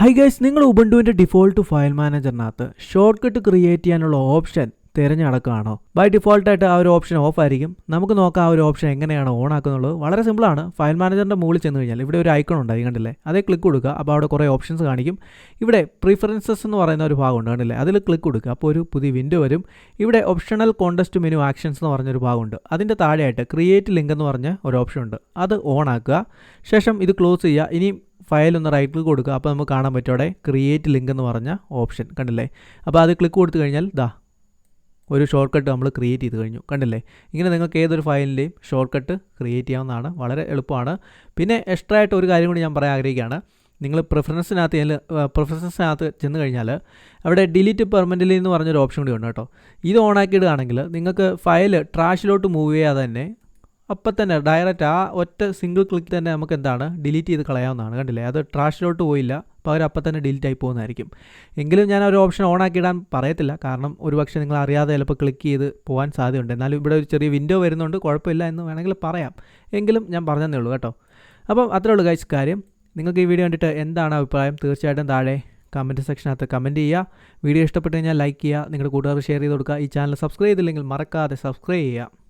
High guys നിങ്ങൾ ഉബണ്ടുവിന്റെ default file മാനേജറിനകത്ത് ഷോർട്ട് കട്ട് ക്രിയേറ്റ് ചെയ്യാനുള്ള ഓപ്ഷൻ തിരഞ്ഞെടുക്കുകയാണോ? ബൈ ഡിഫോൾട്ടായിട്ട് ആ ഒരു ഓപ്ഷൻ ഓഫ് ആയിരിക്കും. നമുക്ക് നോക്കാം ആ ഒരു ഓപ്ഷൻ എങ്ങനെയാണ് ഓൺ ആക്കുന്നുള്ളത് വളരെ സിമ്പിളാണ് ഫയൽ മാനേജറിന്റെ മുകളിൽ ചെന്ന് കഴിഞ്ഞാൽ ഇവിടെ ഒരു ഐക്കൺ ഉണ്ടായി കണ്ടില്ലേ? അതേ ക്ലിക്ക് കൊടുക്കുക. അപ്പോൾ അവിടെ കുറേ ഓപ്ഷൻസ് കാണിക്കും. ഇവിടെ പ്രിഫറൻസസ് എന്ന് പറയുന്ന ഒരു ഭാഗമുണ്ട് കണ്ടില്ലേ? അതിൽ ക്ലിക്ക് കൊടുക്കുക. അപ്പോൾ ഒരു പുതിയ വിൻഡോ വരും. ഇവിടെ ഓപ്ഷണൽ കോണ്ടസ്റ്റ് മെനു ആക്ഷൻസ് എന്ന് പറഞ്ഞൊരു ഭാഗമുണ്ട്. അതിന്റെ താഴെയായിട്ട് ക്രിയേറ്റ് ലിങ്ക് എന്ന് പറഞ്ഞ ഒരു ഓപ്ഷൻ ഉണ്ട്. അത് ഓൺ ആക്കുക. ശേഷം ഇത് ക്ലോസ് ചെയ്യുക. ഇനി ഫയൽ ഒന്ന് റൈറ്റ് ക്ലിക്ക് കൊടുക്കുക. അപ്പോൾ നമുക്ക് കാണാൻ പറ്റും അവിടെ ക്രിയേറ്റ് ലിങ്ക് എന്ന് പറഞ്ഞ ഓപ്ഷൻ കണ്ടില്ലേ? അപ്പോൾ അത് ക്ലിക്ക് കൊടുത്തു കഴിഞ്ഞാൽ ദാ ഒരു ഷോർട്ട് കട്ട് നമ്മൾ ക്രിയേറ്റ് ചെയ്ത് കഴിഞ്ഞു. കണ്ടില്ലേ? ഇങ്ങനെ നിങ്ങൾക്ക് ഏതൊരു ഫയലിന്റെയും ഷോർട്ട് കട്ട് ക്രിയേറ്റ് ചെയ്യാവുന്നതാണ്. വളരെ എളുപ്പമാണ്. പിന്നെ എക്സ്ട്രാ ആയിട്ട് ഒരു കാര്യം കൂടി ഞാൻ പറയാൻ ആഗ്രഹിക്കുകയാണ്. നിങ്ങൾ പ്രിഫറൻസിനകത്ത് പ്രിഫറൻസിനകത്ത് ചെന്ന് കഴിഞ്ഞാൽ അവിടെ ഡിലീറ്റ് പെർമനന്റലി എന്ന് പറഞ്ഞൊരു ഓപ്ഷൻ കൂടി ഉണ്ട് കേട്ടോ. ഇത് ഓൺ ആക്കിയിടുകയാണെങ്കിൽ നിങ്ങൾക്ക് ഫയൽ ട്രാഷിലോട്ട് മൂവ് ചെയ്യാതെ തന്നെ അപ്പം തന്നെ ഡയറക്റ്റ് ആ ഒറ്റ സിംഗിൾ ക്ലിക്ക് തന്നെ നമുക്ക് എന്താണ് ഡിലീറ്റ് ചെയ്ത് കളയാവുന്നതാണ്. കണ്ടില്ലേ? അത് ട്രാഷിലോട്ട് പോയില്ല. പകരം അപ്പം തന്നെ ഡിലീറ്റ് ആയി പോകുന്നതായിരിക്കും. എങ്കിലും ഞാൻ ഒരു ഓപ്ഷൻ ഓൺ ആക്കി ഇടാൻ പറയത്തില്ല. കാരണം ഒരുപക്ഷെ നിങ്ങൾ അറിയാതെ ചിലപ്പോൾ ക്ലിക്ക് ചെയ്ത് പോകാൻ സാധ്യതയുണ്ട്. എന്നാലും ഇവിടെ ഒരു ചെറിയ വിൻഡോ വരുന്നുണ്ട്. കുഴപ്പമില്ല എന്ന് വേണമെങ്കിൽ പറയാം. എങ്കിലും ഞാൻ പറഞ്ഞതേ ഉള്ളൂ കേട്ടോ. അപ്പം അത്രേ ഉള്ളൂ കഴിച്ച കാര്യം. നിങ്ങൾക്ക് ഈ വീഡിയോ കണ്ടിട്ട് എന്താണ് അഭിപ്രായം? തീർച്ചയായിട്ടും താഴെ കമന്റ് സെക്ഷനകത്ത് കമന്റ് ചെയ്യുക. വീഡിയോ ഇഷ്ടപ്പെട്ട് കഴിഞ്ഞാൽ ലൈക്ക് ചെയ്യുക. നിങ്ങളുടെ കൂട്ടുകാർ ഷെയർ ചെയ്ത് കൊടുക്കുക. ഈ ചാനൽ സബ്സ്ക്രൈബ് ചെയ്തില്ലെങ്കിൽ മറക്കാതെ സബ്സ്ക്രൈബ് ചെയ്യുക.